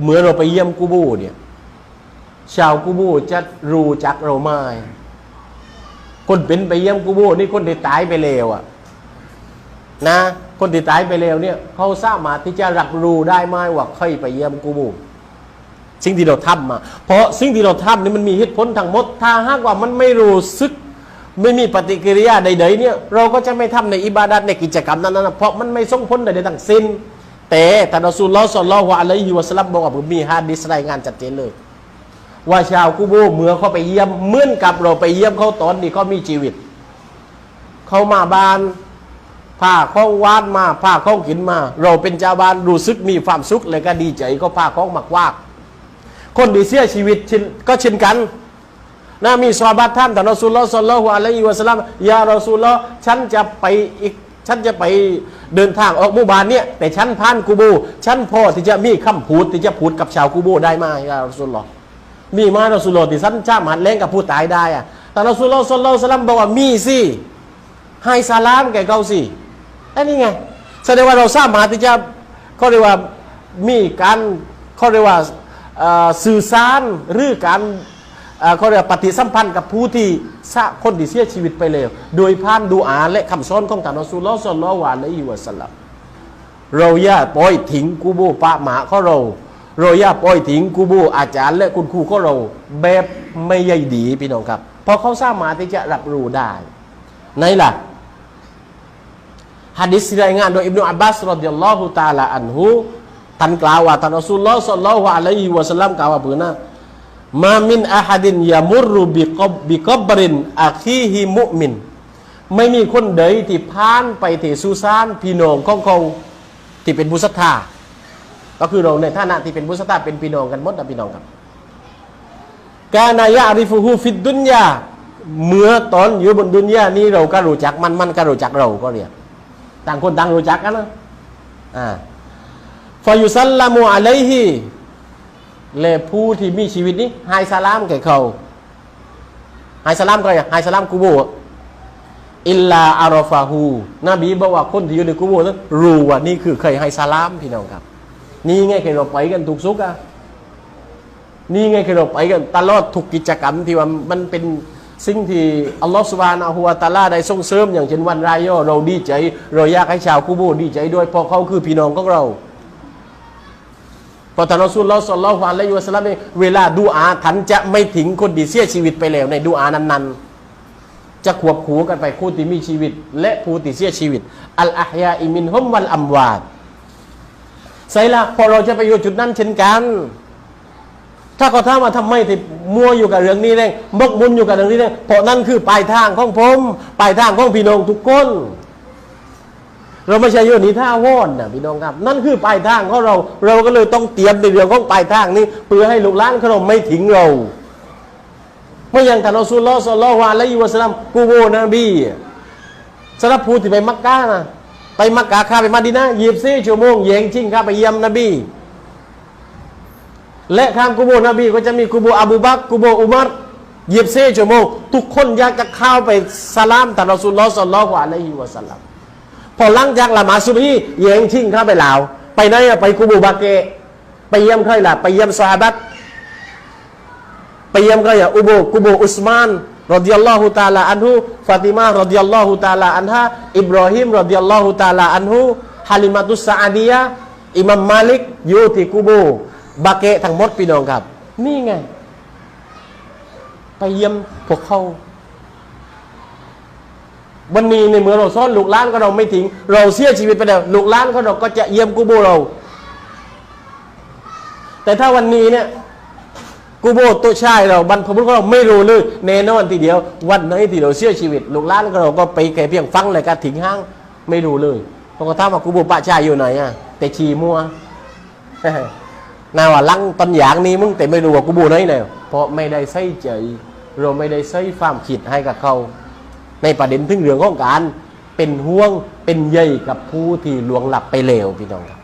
เหมื่อนเราไปเยี่ยมกูบูเนี่ย ชาวกูบูจะรู้จักเราไหมคนเป็นไปเยี่ยมกูบูนี่คนที่ตายไปแล้วอะนะ คนที่ตายไปแล้วเนี่ยเขาสามารถที่จะรับรู้ได้ไหมว่าใครไปเยี่ยมกูบูสิ่งที่เราทำมา เพราะสิ่งที่เราทำนี่มันมีเหตุผลทั้งหมด ถ้าหากว่ามันไม่รู้สึก ไม่มีปฏิกิริยาใดๆเนี่ย เราก็จะไม่ทำในอิบาดัตในกิจกรรมนั้นนะเพราะมันไม่ส่งผลใดๆทั้งสิ้น แต่ท่านรอซูลลอฮ์ศ็อลลัลลอฮุอะลัยฮิวะสัลลัมบอกว่าผมมีฮะดิษรายงานชัดเจนเลย ว่าชาวกูโบเมื่อเขาไปเยี่ยมเหมือนกับเราไปเยี่ยมเขาตอนที่เขามีชีวิต เขามาบ้านพาข้องวาดมาพาข้องกินมา เราเป็นเจ้าบ้านรู้สึกมีความสุขเลยก็ดีใจก็พาข้องมากวากคนที่เสียชีวิตก็เช่นกันนะมีซอฮาบัตท่านแต่รอซูลลอฮ์สัลลัลลอฮุอะลัยฮิวะสัลลัมยารอซูลลอฮ์ฉันจะไปอีก ฉันจะไปเดินทางออกหมู่บ้านเนี่ยแต่ฉันผ่านกูโบฉันพ่อที่จะมีคำพูดที่จะพูดกับชาวกูโบได้ไหมยารอซูลลอฮ์มีไหมรอซูลลอฮ์ที่ฉันจะมาเล่นกับผู้ตายได้อะแต่เรอซูลลอฮ์สัลลัลลอฮุอะลัยฮิวะสัลลัมบอกว่ามีสิให้สลามแก่เขาสิอันนี้ไงแสดงว่าเราสามารถที่จะเขาเรียกว่ามีการเขาเรียกว่าสื่อสารหรือการ เขาเรียกปฏิสัมพันธ์กับผู้ที่สะคนที่เสียชีวิตไปแล้ว โดยผ่านดูอาและคำสอนของท่านรอซูลลอฮ์ศ็อลลัลลอฮุอะลัยฮิวะสัลลัมเราอย่าปล่อยทิ้งกูโบปะหมาของเราเราอย่าปล่อยทิ้งกูโบอาจารย์และคุณครูของเราแบบไม่ใยดีพี่น้องครับเพราะเขาสามารถที่จะรับรู้ได้ไหนล่ะฮะดิษรายงานโดยอิบนุอับบาสรดิยัลลอฮุตาลาอันฮุท่านกล่าวว่าท่านอซูลลอฮ์สัลลัลลอฮุอะลัยฮิวะสัลลัมกล่าวว่าเพื่อนะ มามินอาฮัดินยามุรุบิกบบิกบรินอาคีฮิมุมิน ไม่มีคนใดที่ผ่านไปที่สุสานพี่น้องของเขาที่เป็นผู้ศรัทธาก็คือเราในฐานะที่เป็นผู้ศรัทธาเป็นพี่น้องกันหมดนะพี่น้องครับกานายะริฟูฮูฟิดดุนยาเมื่อตอนอยู่บนดุนยานี้เราก็รู้จักมันมันก็รู้จักเราก็เรียกต่างคนต่างรู้จักกันนะอ่าฟายุซัลลามูอะลัยฮิ และผู้ที่มีชีวิตนี้ให้สลามแก่เขาให้สลามก็อย่างให้สลามกูโบอิลลาอารอฟาฮูนบีบอกว่าคนที่อยู่ในกูโบนั้นรู้ว่านี่คือใครให้สลามพี่น้องครับ นี่ไงคือเราไปกันทุกสุกอะนี่ไงคือเราไปกันตลอดทุกกิจกรรมที่ว่ามันเป็นสิ่งที่อัลลอฮฺสุบานอะฮูวะตาลาได้ส่งเสริมอย่างเช่นวันรายย่อเราดีใจ เราอยากให้ชาวกูโบดีใจด้วยเพราะเขาคือพี่น้องของเรา ราะท่านรอซูลลอสลลอฮุอะลัยฮิวะสัลลัมเนี่ยเวลาดูอาท่านจะไม่ทิ้งคนที่เสียชีวิตไปแล้วในดูอานั้นๆ จะควบคู่กันไปผู้ที่มีชีวิต และผู้ที่เสียชีวิต อัลอาฮยาอิมินฮุมวัลอัมวาดใส่ละพอเราจะไปอยู่จุดนั้นเช่นกัน ถ้าเขาถามว่าทำไมที่มัวอยู่กับเรื่องนี้เองมกมุนอยู่กับเรื่องนี้เองเพราะนั่นคือปลายทางของผมปลายทางของพี่น้องทุกคน เราไม่ใช่โยนิท่าวอนนะพี่น้องครับ นั่นคือปลายทางของเรา เราก็เลยต้องเตรียมในเรื่องของปลายทางนี้ เพื่อให้ลูกหลานของเราไม่ทิ้งเราเมื่อย่างท่านอัลสุลลอฮ์สัลลัลลอฮุอะลัยฮิวะสัลลัมกูโบนบีสำหรับผู้ที่ไปมักกะนะไปมักกะข้าไปมาดีนะยีบซี่ชั่วโมงแยงชิงข้าไปเยี่ยมนบี และข้างกุโบนบีก็จะมีกุโบอบูบักกุโบอุมัรเหยียบเซ่ชั่วโมง ทุกคนอยากจะเข้าไปสลามท่านรอสูลลอฮ์สัลลัลลอฮุอะลัยฮิวะสัลลัม พอหลังจากละหมาดซุบฮีแย่งชิงเข้าไปลาว ไปไหนอะไปกุโบบาเกะไปเยี่ยมใครล่ะไปเยี่ยมซาบัตไปเยี่ยมใครอะอุโบกุโบอุสมานรดิยัลลอฮุตาลาอันฮุฟาติมารดิยัลลอฮุตาลาอันฮะอิบรอฮิมรดิยัลลอฮุตาลาอันฮุฮาลิมาตุสซาอาดียะอิมามมาลิกอยู่ที่กุโบบาเกะทั้งหมดพี่น้องครับ นี่ไง ไปเยี่ยมพวกเขา วันนี้ในเมื่อเราซ่อนลูกล้านก็เราไม่ทิ้ง เราเสียชีวิตไปแล้วลูกล้านก็เราก็จะเยี่ยมกูโบเรา แต่ถ้าวันนี้เนี่ยกูโบตัวชายเราบรรพบุรุษเราไม่รู้เลยแน่นอนทีเดียว วันไหนที่เราเสียชีวิต ลูกล้านก็เราก็ไปแค่เพียงฟังเลยการถิงห้างไม่รู้เลยเพราะเขามว่ากูโบป้าชายอยู่ไหนอะแต่ชีมัวนาว่าลังต้นอย่างนี้มึงแต่ไม่รู้ว่ากูโบไหนแล้วเพราะไม่ได้ใส่ใจเราไม่ได้ใส่ความคิดให้กับเขา ในประเด็นถึงเรื่องของการเป็นห่วงเป็นใยกับผู้ที่ลวงหลับไปเลวพี่น้องครับ